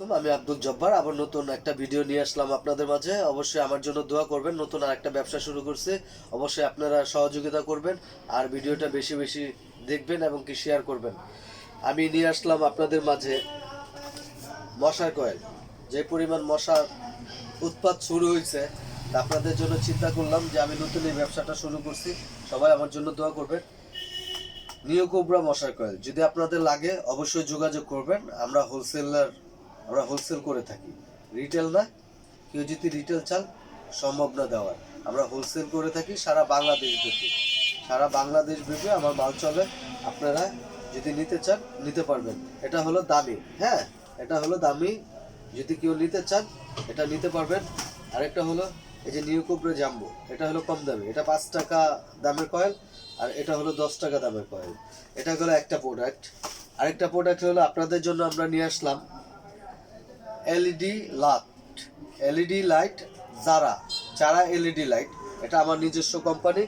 আমি আব্দুল জব্বার। আবার নতুন একটা ভিডিও নিয়ে আসলাম আপনাদের মাঝে। অবশ্যই আমার জন্য দোয়া করবেন। নতুন আর একটা ব্যবসা শুরু করছে। অবশ্যই আপনারা সহযোগিতা করবেন আর ভিডিওটা বেশি বেশি দেখবেন এবং কি শেয়ার করবেন। আমি নিয়ে আসলাম আপনাদের মাঝে মশার কয়েল। যে পরিমাণ মশার উৎপাদ শুরু হয়েছে আপনাদের জন্য চিন্তা করলাম যে আমি নতুন এই ব্যবসাটা শুরু করছি। সবাই আমার জন্য দোয়া করবেন। নিও কোবরা মশার কয়েল। যদি আপনাদের লাগে, অবশ্যই যোগাযোগ করবেন। আমরা হোলসেলার আমরা হোলসেল করে থাকি। রিটেল না, কেউ যদি রিটেল চান, সম্ভব না দেওয়ার। আমরা হোলসেল করে থাকি সারা বাংলাদেশ ব্যাপী। সারা বাংলাদেশ ব্যাপী আমার মাল চলে, আপনারা যদি নিতে চান, নিতে পারবেন। এটা হলো দামি হ্যাঁ? এটা হলো দামি, যদি কেউ নিতে চান, এটা নিতে পারবেন। আরেকটা হলো, এই যে নিউ কোবরা জাম্বো এটা হলো কম দামি। এটা পাঁচ টাকা দামের কয়েল আর এটা হলো দশ টাকা দামের কয়েল এটা হলো একটা প্রোডাক্ট আরেকটা প্রোডাক্ট হলো, আপনাদের জন্য আমরা নিয়ে আসলাম এলইডি লাইট এলইডি লাইট যারা যারা এলইডি লাইট, এটা আমার নিজস্ব কোম্পানি,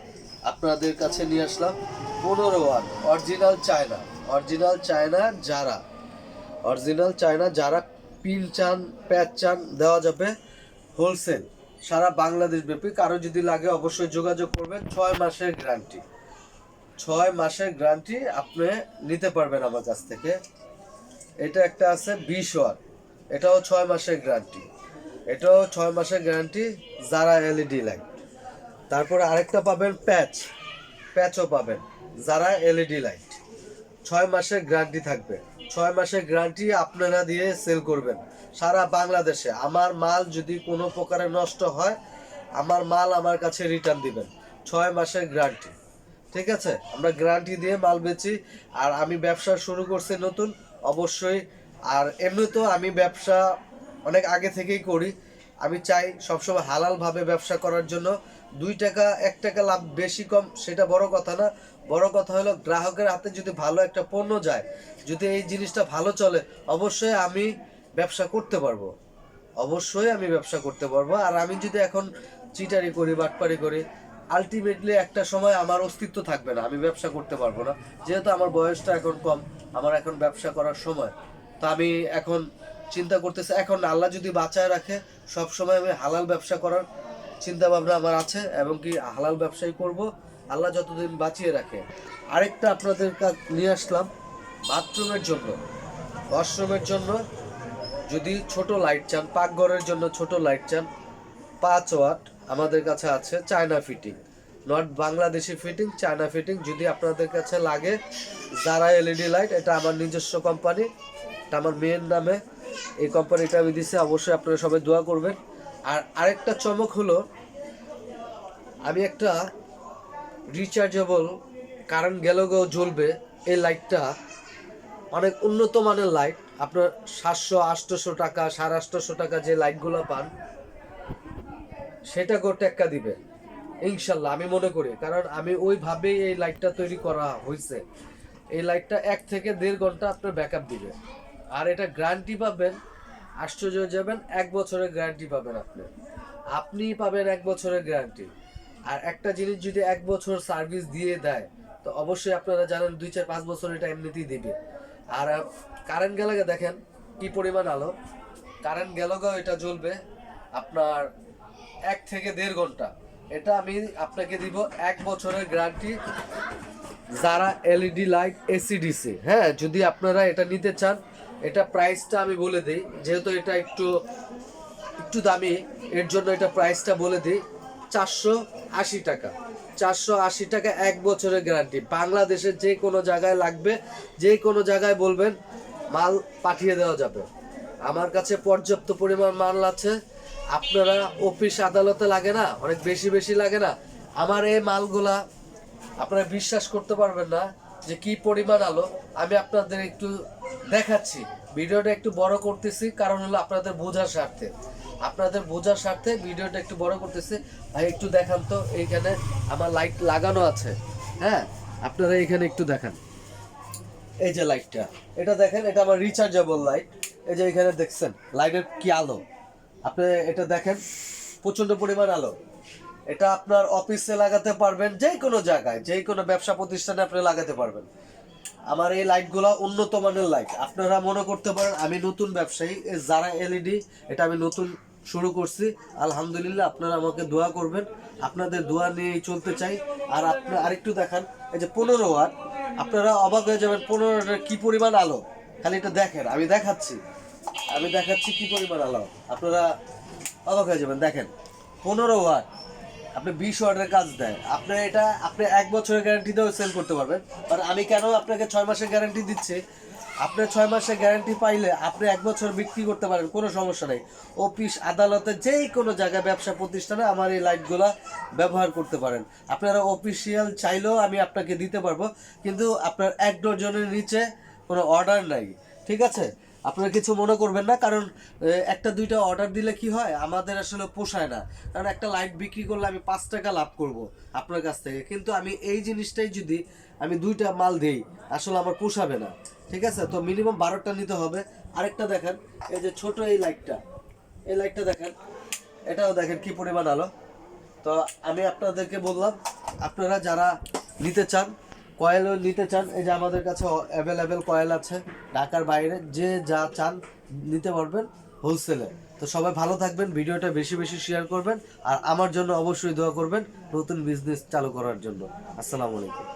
আপনাদের কাছে নিয়ে আসলাম পনেরো one, original China original China যারা, অরিজিনাল চায়না যারা পিন চান, প্যাচ চান, দেওয়া যাবে হোলসেল, সারা বাংলাদেশ ব্যাপী। কারও যদি লাগে অবশ্যই যোগাযোগ করবেন, ছয় মাসের গ্যারান্টি, ছয় মাসের গ্যারান্টি আপনি নিতে পারবেন আমার কাছ থেকে। এটা একটা আছে বিশ ওয়াট এটাও ছয় মাসের গ্যারান্টি এটাও ছয় মাসের গ্যারান্টি যারা এলইডি লাইট তারপরে আরেকটা পাবেন প্যাচ প্যাচও পাবেন, যারা এলইডি লাইট ছয় মাসের গ্যারান্টি থাকবে। ছয় মাসের গ্যারান্টি আপনারা দিয়ে সেল করবেন। সারা বাংলাদেশে আমার মাল যদি কোনো প্রকারে নষ্ট হয়, আমার মাল আমার কাছে রিটার্ন দিবেন। ছয় মাসের গ্যারান্টি ঠিক আছে? আমরা গ্যারান্টি দিয়ে মাল বেচি। আর আমি ব্যবসা শুরু করছি নতুন, অবশ্যই আর এমনি তো আমি ব্যবসা অনেক আগে থেকেই করি। আমি চাই সবসময় হালালভাবে ব্যবসা করার জন্য। দুই টাকা, এক টাকা লাভ বেশি কম, সেটা বড় কথা না। বড় কথা হলো গ্রাহকের হাতে যদি ভালো একটা পণ্য যায়, যদি এই জিনিসটা ভালো চলে, অবশ্যই আমি ব্যবসা করতে পারব। অবশ্যই আমি ব্যবসা করতে পারব। আর আমি যদি এখন চিটারি করি, বাটপারি করি আলটিমেটলি একটা সময় আমার অস্তিত্ব থাকবে না। আমি ব্যবসা করতে পারব না। যেহেতু আমার বয়সটা এখন কম, আমার এখন ব্যবসা করার সময়। তো আমি এখন চিন্তা করতেছি, এখন আল্লাহ যদি বাঁচায় রাখে সব সময় আমি হালাল ব্যবসা করার চিন্তা ভাবনা আমার আছে এবং কি হালাল ব্যবসাই করব, আল্লাহ যতদিন বাঁচিয়ে রাখে। আরেকটা আপনাদের কাছে নিয়ে আসলাম, বাথরুমের জন্য। ওয়াশরুমের জন্য যদি ছোট লাইট চান, পাকঘরের জন্য ছোট লাইট চান, পাঁচ ওয়াট আমাদের কাছে আছে China fitting. Not Bangladeshi fitting, China fitting. যদি আপনাদের কাছে লাগে, যারা এলইডি লাইট, এটা আমার নিজস্ব কোম্পানি। আমার মেয়ের নামে এই কোম্পানিটা আমি দিচ্ছি অবশ্যই আপনারা সবাই দোয়া করবেন। আর আরেকটা চমক হলো, আমি একটা রিচার্জেবল কারেন্ট গেল গেও জ্বলবে, এই লাইটটা অনেক উন্নত মানের লাইট আপনার সাতশো, আটশোশো টাকা, সাড়ে আটশোশো টাকা যে লাইটগুলো পান, সেটা করে টেক্কা দিবে। ইনশাল্লাহ, আমি মনে করি, কারণ আমি ওইভাবেই এই লাইটটা তৈরি করা হয়েছে এই লাইটটা এক থেকে দেড় ঘণ্টা আপনার ব্যাকআপ দিবে। আর এটা গ্যারান্টি পাবেন, আশ্চর্য যাবেন, এক বছরের গ্যারান্টি পাবেন আপনি। আপনি পাবেন এক বছরের গ্যারান্টি আর একটা জিনিস যদি এক বছর সার্ভিস দিয়ে দেয়, তো অবশ্যই আপনারা জানেন দুই চার পাঁচ বছর এটা এমনিতেই দিবে। আর কারেন্ট গেলে দেখেন, কি পরিমাণ আলো। কারেন্ট গেল এটা জ্বলবে আপনার এক থেকে দেড় ঘণ্টা। এটা আমি আপনাকে দিব এক বছরের গ্যারান্টি যারা এলইডি লাইট এসিডিসি হ্যাঁ যদি আপনারা এটা নিতে চান এটা প্রাইসটা আমি বলে দিই। যেহেতু এটা একটু একটু দামি, এর জন্য এটা প্রাইসটা বলে দিই। চারশো আশি টাকা। চারশো আশি টাকা এক বছরের গ্যারান্টি বাংলাদেশের যে কোনো জায়গায় লাগবে, যে কোনো জায়গায় বলবেন, মাল পাঠিয়ে দেওয়া যাবে। আমার কাছে পর্যাপ্ত পরিমাণ মাল আছে। আপনারা অফিস আদালতে লাগে না, অনেক বেশি বেশি লাগে না। আমার এই মালগুলা আপনারা বিশ্বাস করতে পারবেন না। যে কি পরিমাণ আলো, আমি আপনাদের একটু দেখাচ্ছি। ভিডিওটা একটু বড় করতেছি, কারণ হলো আপনাদের বোঝার স্বার্থে। আপনাদের বোঝার স্বার্থে ভিডিওটা একটু বড় করতেছি। ভাই, একটু দেখান তো, এইখানে আমার লাইট লাগানো আছে। হ্যাঁ আপনারা এখানে একটু দেখান। এই যে লাইটটা, এটা দেখেন, এটা আমার রিচার্জেবল লাইট এই যে এখানে দেখছেন লাইটের কি আলো? আপনি এটা দেখেন প্রচণ্ড পরিমাণ আলো। এটা আপনার অফিসে লাগাতে পারবেন যে কোনো জায়গায় যে কোনো ব্যবসা প্রতিষ্ঠানে আপনি লাগাতে পারবেন। আমার এই লাইটগুলো উন্নত মানের লাইট আপনারা মনে করতে পারেন আমি নতুন ব্যবসায়ী যারা এলইডি এটা আমি নতুন শুরু করছি। আলহামদুলিল্লাহ আপনারা আমাকে দোয়া করবেন, আপনাদের দোয়া নিয়েই চলতে চাই। আর আপনার আরেকটু দেখান, এই যে পনেরো ওয়াট আপনারা অবাক হয়ে যাবেন, পনেরো ওয়াটের কি পরিমাণ আলো? খালি এটা দেখেন, আমি দেখাচ্ছি। আমি দেখাচ্ছি কি পরিমাণ আলো। আপনারা অবাক হয়ে যাবেন, দেখেন, পনেরো ওয়াট আপনি বিশ ওয়াটের কাজ দেয়। আপনি এটা, আপনি এক বছরের গ্যারান্টিতেও সেল করতে পারবেন। আর আমি কেন আপনাকে ছয় মাসের গ্যারান্টি দিচ্ছি? আপনি ছয় মাসের গ্যারান্টি পাইলে আপনি এক বছর বিক্রি করতে পারেন, কোনো সমস্যা নেই। অফিস, আদালতে যেই কোনো জায়গায় ব্যবসা প্রতিষ্ঠানে আমার এই লাইটগুলা ব্যবহার করতে পারেন। আপনারা অফিসিয়াল চাইলেও আমি আপনাকে দিতে পারব, কিন্তু আপনার এক ডজনের নিচে কোনো অর্ডার নাই। ঠিক আছে? আপনারা কিছু মনে করবেন না, কারণ একটা দুইটা অর্ডার দিলে কি হয়? আমাদের আসলে পোষায় না। কারণ একটা লাইট বিক্রি করলে আমি পাঁচ টাকা লাভ করব আপনার কাছ থেকে। কিন্তু আমি এই জিনিসটাই যদি আমি দুইটা মাল দিই, আসলে আমার পোষাবে না। ঠিক আছে? তো মিনিমাম বারোটা নিতে হবে। আরেকটা দেখেন, এই যে ছোট এই লাইটটা এই লাইটটা দেখেন, এটাও দেখেন কি পরিমাণ আলো। তো আমি আপনাদেরকে বললাম, আপনারা যারা নিতে চান কয়েলও নিতে চান, এই যে আমাদের কাছে অ্যাভেলেবেল কয়েল আছে, ঢাকার বাইরে, যে যা চান নিতে পারবেন হোলসেলে তো সবাই ভালো থাকবেন, ভিডিওটা বেশি বেশি শেয়ার করবেন, আর আমার জন্য অবশ্যই দোয়া করবেন নতুন বিজনেস চালু করার জন্য। আসসালামু আলাইকুম।